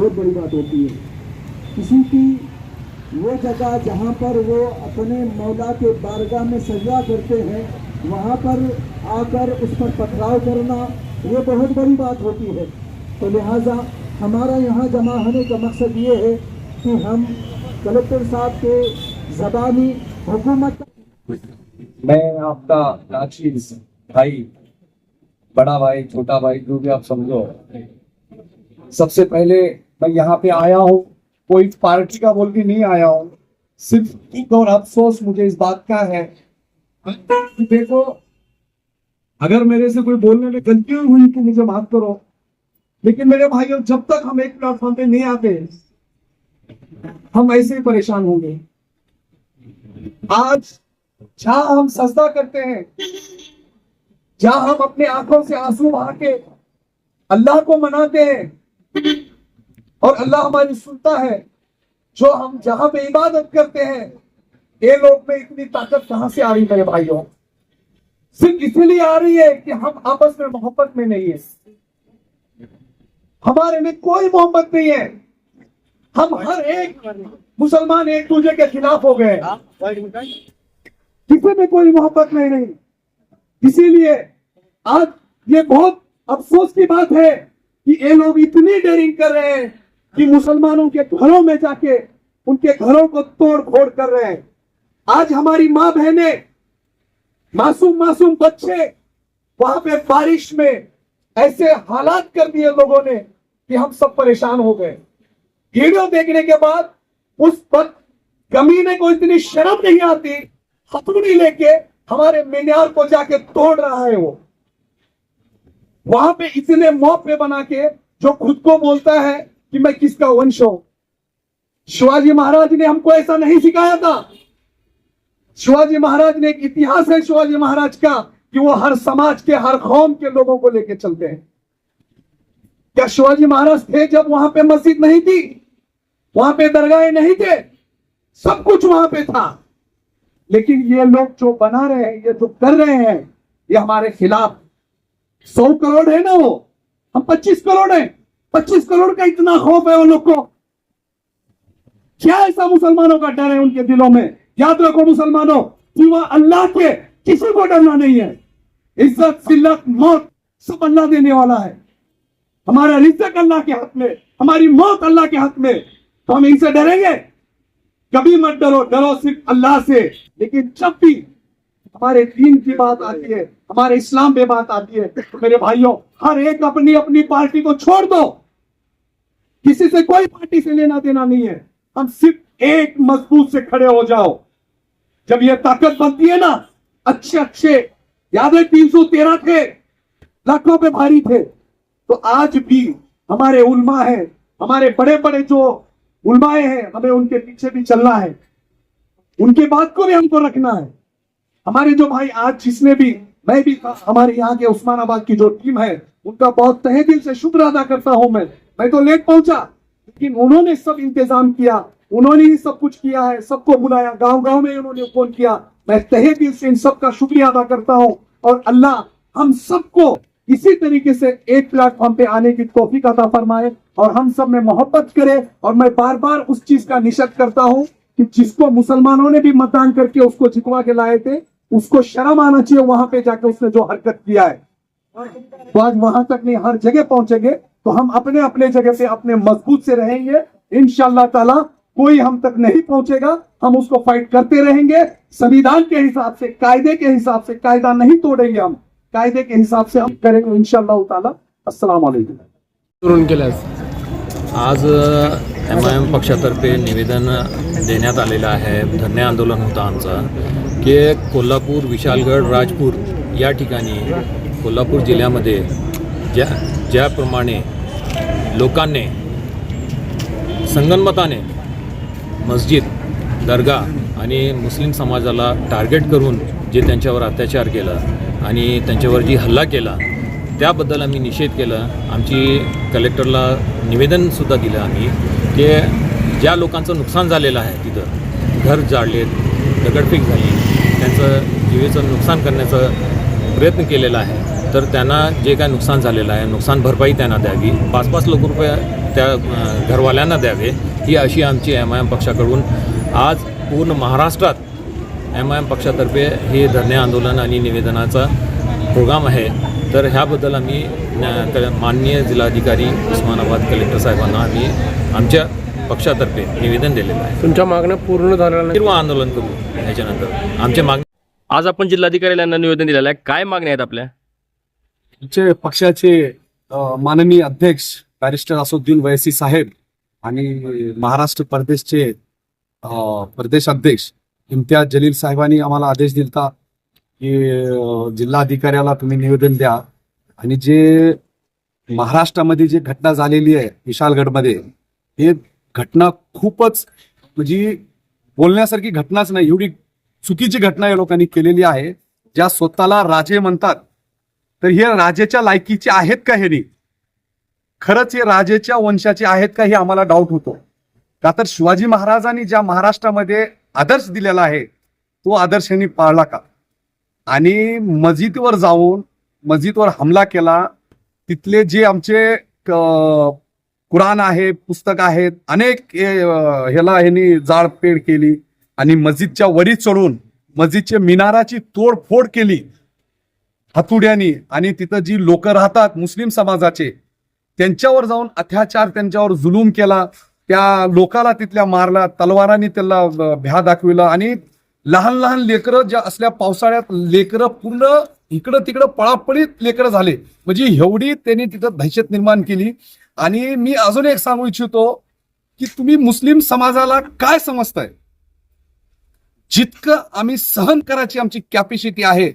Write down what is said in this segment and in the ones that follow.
बहुत बड़ी बात होती है। किसी की वो जगह जहाँ पर वो अपने मौला के बारगाह में सजा करते हैं, वहाँ पर आकर उस पर पथराव करना, ये बहुत बड़ी बात होती है। तो लिहाजा हमारा यहाँ जमा होने का मकसद ये है कि हम कलेक्टर साहब के ज़बानी हुकूमत मैं आपका नाचीज भाई, बड़ा भाई, छोटा भाई, जो भी आप समझो। सबसे पहले मैं यहाँ पे आया हूँ। कोई पार्टी का बोल के नहीं आया हूँ। सिर्फ़ एक और अफसोस मुझे इस बात का है। देखो, अगर मेरे से कोई बोलने में गलती हुई तो मुझे माफ़ करो। लेकिन मेरे भाइयों, जब तक हम एक प्लेटफॉर्म पे नहीं आते, हम ऐसे ही परेशान होंगे। आज जहाँ हम सजदा करते हैं, जहाँ हम अपने आँखों से आँसू बहा के अल्लाह को मनाते हैं और अल्लाह हमारी सुनता है, जो हम जहाँ पे इबादत करते हैं, ये लोग में इतनी ताकत कहाँ से आ रही मेरे भाइयों? सिर्फ़ इसलिए आ रही है कि हम आपस में मोहब्बत में नहीं है। हमारे में कोई मोहब्बत नहीं है। हम हर एक मुसलमान एक दूसरे के खिलाफ हो गए किसी में कोई मोहब्बत नहीं नहीं। इसीलिए आज ये बहुत अफसोस की बात है कि ये लोग इतनी डेरिंग कर रहे हैं। कि मुसलमानों के घरों में जाके उनके घरों को तोड़ फोड़ कर रहे हैं। आज हमारी माँ बहने मासूम मासूम बच्चे वहाँ पे बारिश में ऐसे हालात कर दिए लोगों ने कि हम सब परेशान हो गए। वीडियो देखने के बाद उस पर कमीने को इतनी शर्म नहीं आती हथौड़ी लेके हमारे मीनार को जाके तोड़ रहा है वो। वहाँ पे इतने मौत पे बना के जो खुद को बोलता है कि मैं किसका वंश हूँ? शिवाजी महाराज ने हमको ऐसा नहीं सिखाया था। शिवाजी महाराज ने एक इतिहास है शिवाजी महाराज का, कि वो हर समाज के, हर कौम के लोगों को लेके चलते हैं। क्या शिवाजी महाराज थे जब वहाँ पे मस्जिद नहीं थी? वहाँ पे दरगाहें नहीं थे? सब कुछ वहाँ पे था। लेकिन ये लोग जो बना रहे हैं, ये जो कर रहे हैं, ये हमारे खिलाफ। सौ करोड़ है ना वो? हम पच्चीस करोड़ है। पच्चीस करोड़ का इतना खौफ है वो लोग को। क्या ऐसा मुसलमानों का डर है उनके दिलों में? याद रखो मुसलमानों सिवा अल्लाह के, किसी को डरना नहीं है। इज़्ज़त, जिल्लत, मौत सब अल्लाह देने वाला है। हमारा रिज्जत अल्लाह के हाथ में, हमारी मौत अल्लाह के हक में। तो हम इनसे डरेंगे? कभी मत डरो डरो सिर्फ़ अल्लाह से। लेकिन जब भी हमारे दीन की बात आती है हमारे इस्लाम पे बात आती है। तो मेरे भाइयों, हर एक अपनी अपनी पार्टी को छोड़ दो। किसी से कोई पार्टी से लेना देना नहीं है। हम सिर्फ़ एक मज़बूत से खड़े हो जाओ। जब ये ताकत बनती है ना, अच्छे अच्छे, याद है तीन सौ तेरह थे? लाखों पे भारी थे। तो आज भी हमारे उल्मा है, हमारे बड़े बड़े जो उलमाए हैं, हमें उनके पीछे भी चलना है। उनके बात को भी हमको रखना है। हमारे जो भाई आज जिसने भी मैं भी हमारे यहाँ के उस्मानाबाद की जो टीम है, उनका बहुत तहे दिल से शुक्र अदा करता हूँ मैं। मैं तो लेट पहुँचा, लेकिन उन्होंने सब इंतज़ाम किया, उन्होंने ही सब कुछ किया है, सबको बुलाया गाँव गाँव में उन्होंने फ़ोन किया। मैं तहे दिल से इन सबका शुक्रिया अदा करता हूँ, और अल्लाह हम सबको इसी तरीके से एक प्लेटफॉर्म पे आने की तोफीक अता फरमाए, और हम सब में मोहब्बत करे, और मैं बार बार उस चीज़ का निषेध करता हूँ कि जिसको मुसलमानों ने भी मतदान करके उसको जितवा के लाए थे उसको शर्म आना चाहिए वहाँ पे जाके उसने जो हरकत किया है। तो आज वहाँ तक नहीं, हर जगह पहुँचेंगे तो हम अपने अपने जगह पे अपने मज़बूत से रहेंगे। इंशाल्लाह ताला, कोई हम तक नहीं पहुंचेगा, हम उसको फाइट करते रहेंगे। संविधान के हिसाब से, कायदे के हिसाब से, कायदा नहीं तोड़ेंगे हम। कायदे के हिसाब से हम करेंगे इंशाल्लाह ताला। अस्सलाम आज, एम आय एम पक्षातर्फे निवेदन देण्यात आलेलं आहे आंदोलन होतं आमचं. की कोल्हापूर विशालगड राजपूर या ठिकाणी कोल्हापूर जिल्ह्यामध्ये ज्या ज्याप्रमाणे लोकांनी संगनमताने मस्जिद दर्गा आणि मुस्लिम समाजाला टार्गेट करून जे त्यांच्यावर अत्याचार केला आणि त्यांच्यावर जी हल्ला केला त्याबद्दल आम्ही निषेध केला. आमची कलेक्टरला निवेदनसुद्धा दिलं आम्ही की ज्या लोकांचं नुकसान झालेलं आहे तिथं घर जाळलेत दगडफेक झाली. त्यांचं जीवेचं नुकसान करण्याचा प्रयत्न केलेला आहे. तर त्यांना जे काय नुकसान झालेलं आहे नुकसान भरपाई त्यांना द्यावी. पाच पाच लाख रुपये त्या घरवाल्यांना द्यावे. ही अशी आमची एम आय एम पक्षाकडून आज पूर्ण महाराष्ट्रात एम आय एम पक्षातर्फे हे धरणे आंदोलन आणि निवेदनाचा प्रोग्राम आहे. तर ह्याबद्दल आम्ही क- माननीय जिल्हाधिकारी उस्मानाबाद कलेक्टर साहेबांना आम्ही आमच्या पक्षातर्फे निवेदन दिलेलं आहे. तुमच्या मागण्या पूर्ण झालेल्या नाही किंवा आंदोलन करू ह्याच्यानंतर आमच्या मागणी आज आपण जिल्हाधिकाऱ्याला यांना निवेदन दिलेलं आहे. काय मागण्या आहेत आपल्या? आमचे पक्षाचे माननीय अध्यक्ष बॅरिस्टर असुद्दीन वैसी साहेब आणि महाराष्ट्र प्रदेशचे प्रदेश अध्यक्ष इम्तियाज जलील साहेबांनी आम्हाला आदेश दिलता की जिल्हाधिकाऱ्याला तुम्ही निवेदन द्या. आणि जे महाराष्ट्रामध्ये जी घटना झालेली आहे विशालगडमध्ये हे घटना खूपच म्हणजे बोलण्यासारखी घटनाच नाही एवढी चुकीची घटना या लोकांनी केलेली आहे. ज्या स्वतःला राजे म्हणतात तर हे राजेच्या लायकीचे आहेत का हे नाही? खरंच हे राजेच्या वंशाचे आहेत का हे आम्हाला डाऊट होतो. का तर शिवाजी महाराजांनी ज्या महाराष्ट्रामध्ये आदर्श दिलेला आहे तो आदर्श यांनी पाळला का? आणि मस्जिदवर जाऊन मस्जिदवर हमला केला तिथले जे आमचे कुराण आहे पुस्तक आहेत अनेक ह्याला ह्यांनी जाळपेड केली आणि मस्जिदच्या वरी चढून मस्जिदच्या मिनाराची तोडफोड केली. हातुड्यानी आणि तिथं जी लोक राहतात मुस्लिम समाजाचे त्यांच्यावर जाऊन अत्याचार त्यांच्यावर जुलूम केला. त्या लोकाला तिथल्या मारला तलवारांनी त्याला भ्या दाखविला आणि लहान लहान लेकरं ज्या असल्या पावसाळ्यात लेकरं पूर्ण इकडं तिकडं पळापळीत लेकरं झाले. म्हणजे एवढी त्यांनी तिथं दहशत निर्माण केली. आणि मी अजून एक सांगू इच्छितो की तुम्ही मुस्लिम समाजाला काय समजताय? जितकं आम्ही सहन करायची आमची कॅपॅसिटी आहे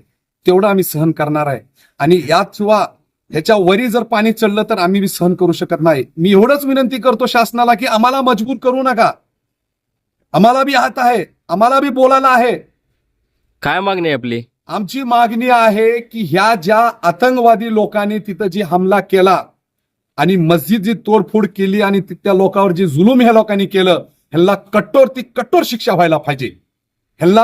तेवढं आम्ही सहन करणार आहे. आणि यात शिवा ह्याच्या वरी जर पाणी चढलं तर आम्ही बी सहन करू शकत नाही. मी एवढंच विनंती करतो शासनाला की आम्हाला मजबूर करू नका. आम्हाला बी हात आहे आम्हाला बी बोलायला आहे. काय मागणी आहे आपली? आमची मागणी आहे की ह्या ज्या आतंकवादी लोकांनी तिथं जी हमला केला आणि मस्जिद जी तोडफोड केली आणि त्या लोकांवर जे जुलूम ह्या लोकांनी केलं ह्यांना कठोर ती कठोर शिक्षा व्हायला पाहिजे. ह्यांना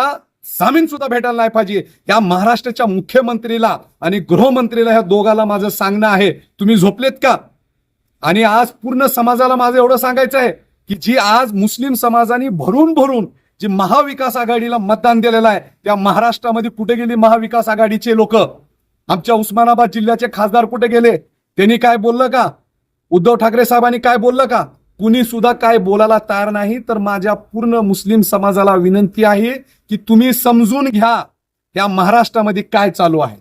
जामीन सुद्धा भेटायला नाही पाहिजे. या महाराष्ट्राच्या मुख्यमंत्रीला आणि गृहमंत्रीला ह्या दोघाला माझं सांगणं आहे. तुम्ही झोपलेत का? आणि आज पूर्ण समाजाला माझं एवढं सांगायचं आहे की जी आज मुस्लिम समाजाने भरून भरून जी महाविकास आघाडीला मतदान दिलेलं आहे त्या महाराष्ट्रामध्ये कुठे गेली महाविकास आघाडीचे लोक? आमच्या उस्मानाबाद जिल्ह्याचे खासदार कुठे गेले? त्यांनी काय बोललं का? उद्धव ठाकरे साहेबांनी काय बोललं का? कुणी सुद्धा काय बोलायला तयार नाही तर माझ्या पूर्ण मुस्लिम समाजाला विनंती आहे की तुम्ही समजून घ्या या महाराष्ट्रामध्ये काय चालू आहे.